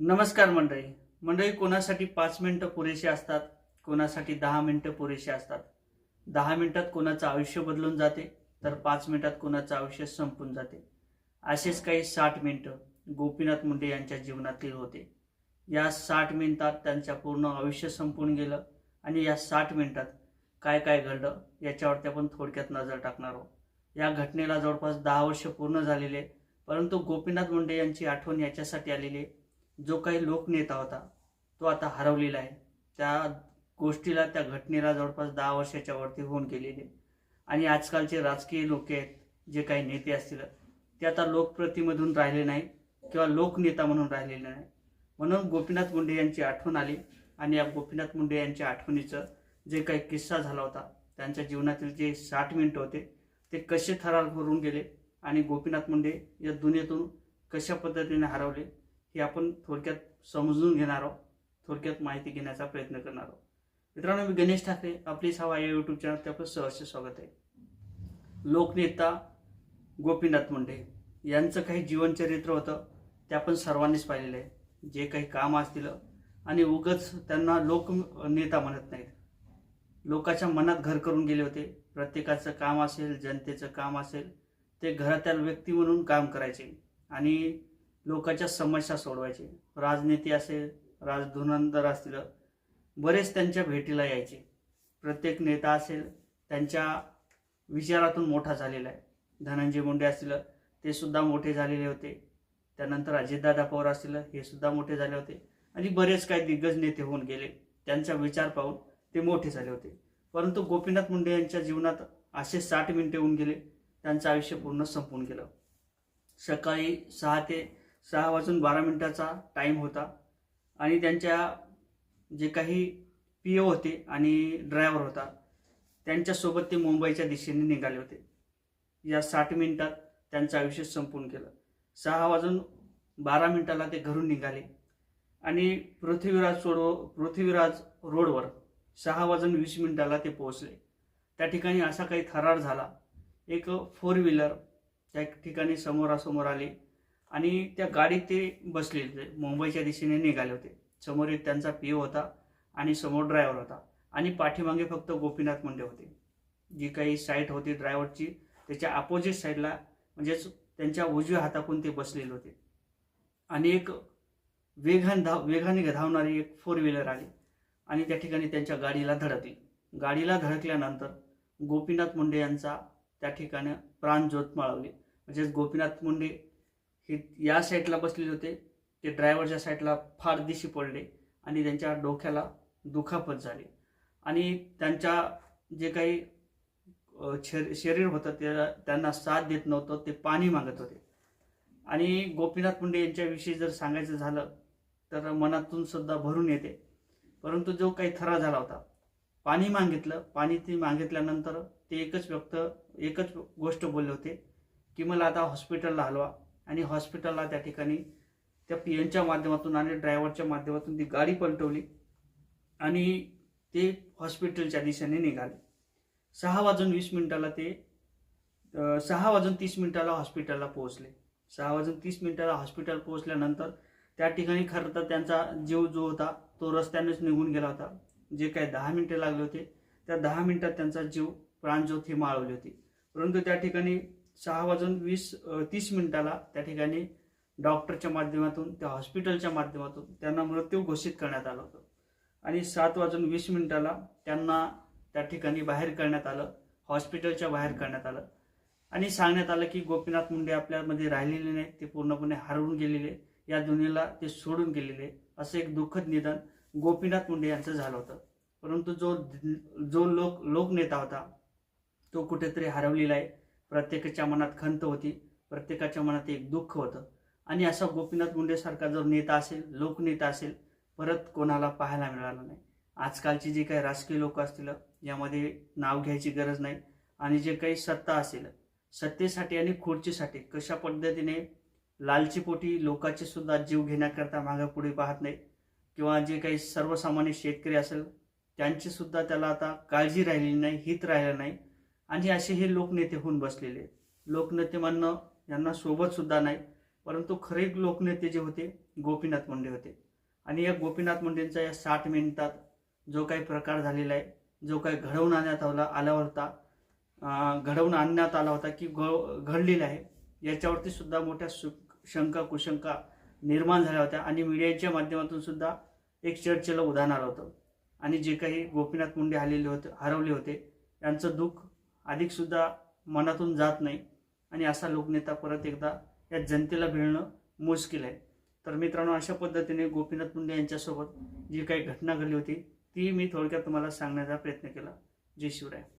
नमस्कार मंडळी. मंडळी कोणासाठी पाच मिनटं पुरेशी असतात? कोणासाठी दहा मिनटं पुरेशी असतात? दहा मिनटात कोणाचं आयुष्य बदलून जाते तर पाच मिनिटात कोणाचं आयुष्य संपून जाते. असेच काही साठ मिनटं गोपीनाथ मुंडे यांच्या जीवनातील होते. या साठ मिनिटात त्यांच्या पूर्ण आयुष्य संपून गेलं आणि या साठ मिनिटात काय काय घडलं याच्यावरती आपण थोडक्यात नजर टाकणार आहोत. या घटनेला जवळपास दहा वर्ष पूर्ण झालेले परंतु गोपीनाथ मुंडे यांची आठवण याच्यासाठी आलेली आहे. जो काही लोकनेता होता तो आता हरवलेला आहे त्या गोष्टीला त्या घटनेला जवळपास दहा वर्षाच्या वरती होऊन गेलेले आहे. आणि आजकालचे राजकीय लोक आहेत जे काही नेते असतील ते आता लोकप्रतिमधून राहिले नाही किंवा लोकनेता म्हणून राहिलेले नाही म्हणून गोपीनाथ मुंडे यांची आठवण आली आणि या गोपीनाथ मुंडे यांच्या आठवणीचं जे काही किस्सा झाला होता त्यांच्या जीवनातील जे साठ मिनिटं होते ते कसे थरार करून गेले आणि गोपीनाथ मुंडे या दुनियेतून कशा पद्धतीने हरवले हे आपण थोडक्यात समजून घेणार आहोत थोडक्यात माहिती घेण्याचा प्रयत्न करणार आहोत. मित्रांनो मी गणेश ठाकरे आपली हवा या युट्यूब चॅनल आपलं सहर्ष स्वागत आहे. लोकनेता गोपीनाथ मुंडे यांचं काही जीवनचरित्र होतं ते आपण सर्वांनीच पाहिलेलं आहे. जे काही काम असतील आणि उगच त्यांना लोक नेता म्हणत नाहीत. लोकाच्या मनात घर करून गेले होते. प्रत्येकाचं काम असेल जनतेचं काम असेल ते घरातील व्यक्ती म्हणून काम करायचे. आणि लोकांच्या समस्या सोडवायचे. राजनीती असेल राजधुनंदर असतील बरेच त्यांच्या भेटीला यायचे. प्रत्येक नेता असेल त्यांच्या विचारातून मोठा झालेला आहे. धनंजय मुंडे असतील ते सुद्धा मोठे झालेले होते. त्यानंतर अजितदादा पवार असतील हे सुद्धा मोठे झाले होते. आणि बरेच काही दिग्गज नेते होऊन गेले. त्यांचा विचार पाहून ते मोठे झाले होते. परंतु गोपीनाथ मुंडे यांच्या जीवनात असे साठ मिनिटे होऊन गेले. त्यांचं आयुष्य पूर्ण संपून गेलं. सकाळी सहा ते सहा वाजून बारा मिनिटाचा टाईम होता. आणि त्यांच्या जे काही पी ओ होते आणि ड्रायव्हर होता त्यांच्यासोबत ते मुंबईच्या दिशेने निघाले होते. या साठ मिनिटात त्यांचं आयुष्य संपून केलं सहा वाजून बारा मिनिटाला ते घरून निघाले. आणि पृथ्वीराज सोडव पृथ्वीराज रोडवर सहा वाजून वीस मिनिटाला ते पोहोचले. त्या ठिकाणी असा काही थरार झाला. एक फोर व्हीलर त्या ठिकाणी समोरासमोर आली. आणि त्या गाडीत ते बसले होते. मुंबईच्या दिशेने निघाले होते. समोर एक त्यांचा पी होता आणि समोर ड्रायव्हर होता. आणि पाठीमागे फक्त गोपीनाथ मुंडे होते. जी काही साईट होती ड्रायव्हरची त्याच्या अपोजिट साईडला म्हणजेच त्यांच्या उजव्या हाताकडून ते बसलेले होते. आणि एक वेगान धाव वेगाने धावणारी एक फोर व्हीलर आली. आणि त्या ठिकाणी त्यांच्या गाडीला धडकली. गाडीला धडकल्यानंतर गोपीनाथ मुंडे यांचा त्या ठिकाणी प्राण ज्योत माळवली म्हणजेच गोपीनाथ मुंडे हे या साईडला बसलेले होते. ते ड्रायव्हरच्या साईडला फार दिशी पडले आणि त्यांच्या डोक्याला दुखापत झाली. आणि त्यांच्या जे काही शर- शरीर होतं ते त्यांना साथ देत नव्हतं ते पाणी मागत होते. आणि गोपीनाथ मुंडे यांच्याविषयी जर सांगायचं झालं तर मनातून सुद्धा भरून येते. परंतु जो काही थरा झाला होता पाणी मागितलं पाणी ते मागितल्यानंतर ते एकच व्यक्त एकच गोष्ट बोलले होते की मला आता हॉस्पिटलला हलवा. आणि हॉस्पिटलला त्या ठिकाणी त्या पी एनच्या माध्यमातून आणि ड्रायव्हरच्या माध्यमातून ती गाडी पलटवली आणि ते हॉस्पिटलच्या दिशेने निघाले. सहा वाजून वीस मिनिटाला ते सहा वाजून तीस मिनिटाला हॉस्पिटलला पोहोचले. सहा वाजून तीस मिनिटाला हॉस्पिटल पोहोचल्यानंतर त्या ठिकाणी खरं तर त्यांचा जीव जो होता तो रस्त्यानेच निघून गेला होता. जे काही दहा मिनिटे लागले होते त्या दहा मिनिटात त्यांचा जीव प्राणज्योत हे माळवली होती. परंतु त्या ठिकाणी सहा वाजून वीस तीस मिनिटाला त्या ठिकाणी डॉक्टरच्या माध्यमातून त्या हॉस्पिटलच्या माध्यमातून त्यांना मृत्यू घोषित करण्यात आलं होतं. आणि सात वाजून वीस मिनिटाला त्यांना त्या ठिकाणी बाहेर करण्यात आलं हॉस्पिटलच्या बाहेर करण्यात आलं. आणि सांगण्यात आलं की गोपीनाथ मुंडे आपल्यामध्ये राहिलेले नाही ते पूर्णपणे हरवून गेलेले या दुनियेला ते सोडून गेलेले असं एक दुःखद निधन गोपीनाथ मुंडे यांचं झालं होतं. परंतु जो जो लोक लोकनेता होता तो कुठेतरी हरवलेला आहे. प्रत्येकाच्या मनात खंत होती प्रत्येकाच्या मनात एक दुःख होतं. आणि असा गोपीनाथ मुंडेसारखा जर नेता असेल लोकनेता असेल परत कोणाला पाहायला मिळाला नाही. आजकालची जी काही राजकीय लोक असतील यामध्ये नाव घ्यायची गरज नाही. आणि जे काही सत्ता असेल सत्तेसाठी आणि खुर्चीसाठी कशा पद्धतीने लालचीपोटी लोकांचे सुद्धा जीव घेण्याकरता मागे पुढे पाहत नाही किंवा जे काही सर्वसामान्य शेतकरी असेल त्यांची सुद्धा त्याला आता काळजी राहिलेली नाही हित राहिलं नाही. आणि असे हे लोकनेते होऊन बसलेले लोकनेते म्हणणं यांना सोबतसुद्धा नाही परंतु खरे लोकनेते जे होते गोपीनाथ मुंडे होते. आणि या गोपीनाथ मुंडेंचा या साठ मिनिटात जो काही प्रकार झालेला आहे जो काही घडवून आणण्यात आला आला होता घडवून आणण्यात आला होता की घ घडलेला आहे याच्यावरती सुद्धा मोठ्या सु शंका कुशंका निर्माण झाल्या होत्या आणि मीडियाच्या माध्यमातून सुद्धा एक चर्चेला उदाहरण आलं होतं. आणि जे काही गोपीनाथ मुंडे हरलेले होते हरवले होते यांचं दुःख अधिक सुद्धा मनातून जात नाही. आणि असा लोकनेता परत एकदा या जनतेला भिडणं मुश्किल आहे. तर मित्रांनो अशा पद्धतीने गोपीनाथ मुंडे यांच्यासोबत जी काही घटना घडली होती ती मी थोडक्यात तुम्हाला सांगण्याचा प्रयत्न केला. जय शिवराय.